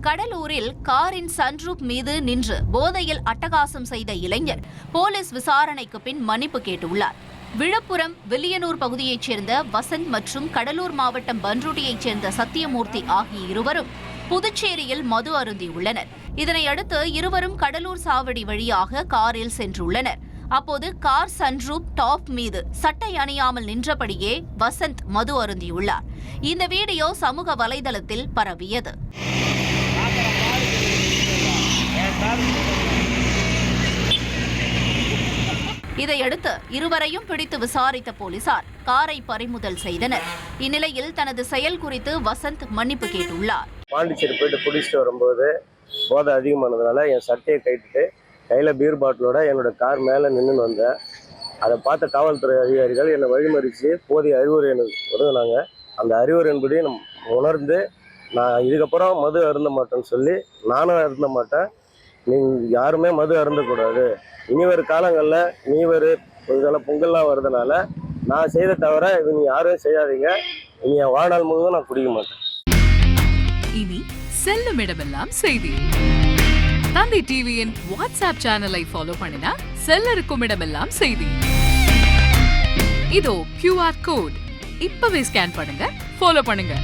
கடலூரில் காரின் சன்ரூப் மீது நின்று போதையில் அட்டகாசம் செய்த இளைஞர் போலீஸ் விசாரணைக்கு பின் மன்னிப்பு கேட்டுள்ளார். விழுப்புரம் வில்லியனூர் பகுதியைச் சேர்ந்த வசந்த் மற்றும் கடலூர் மாவட்டம் பன்ருட்டியைச் சேர்ந்த சத்தியமூர்த்தி ஆகிய இருவரும் புதுச்சேரியில் மது அருந்தியுள்ளனர். இதனையடுத்து இருவரும் கடலூர் சாவடி வழியாக காரில் சென்றுள்ளனர். அப்போது கார் சன்ரூப் டாப் மீது சட்டை அணியாமல் நின்றபடியே வசந்த் மது அருந்தியுள்ளார். இந்த வீடியோ சமூக வலைதளத்தில் பரவியது. இதையடுத்து இருவரையும் பிடித்து விசாரித்த போலீசார் காரை பறிமுதல் செய்தனர். இந்நிலையில் தனது செயல் குறித்து வசந்த் மன்னிப்பு கேட்டுள்ளார். பாண்டிச்சேரி போயிட்டு குடிச்சிட்டு வரும்போது போதை அதிகமானதுனால என் சட்டையை கைட்டுட்டு கையில் பீர் பாட்டிலோட என்னோட கார் மேலே நின்றுன்னு வந்தேன். அதை பார்த்த காவல்துறை அதிகாரிகள் என்னை வழிமறித்து போதிய அறிவுரை எனக்கு உதவுனாங்க அந்த அறிவுரையின்படி நான் உணர்ந்து நான் இதுக்கப்புறம் மது அருந்த மாட்டேன்னு சொல்லி நானும் அருந்த மாட்டேன். நீங்கள் யாருமே மது அருந்தக்கூடாது இனி வரும் காலங்களில் நீ வரும் இதெல்லாம் பொங்கல்லாம் வர்றதுனால நான் செய்த தவிர இது நீ யாரும் செய்யாதீங்க. இனி என் வாழ்நாள் முழுவதும் நான் குடிக்க மாட்டேன். இனி செல்லும் இடமெல்லாம் செய்தி. தந்தி டிவியின் வாட்ஸ்அப் சேனலை ஃபாலோ பண்ணினா செல்ல இருக்கும் இடமெல்லாம் செய்தி. இதோ கியூஆர் கோட் இப்பவே ஸ்கேன் பண்ணுங்க ஃபாலோ பண்ணுங்க.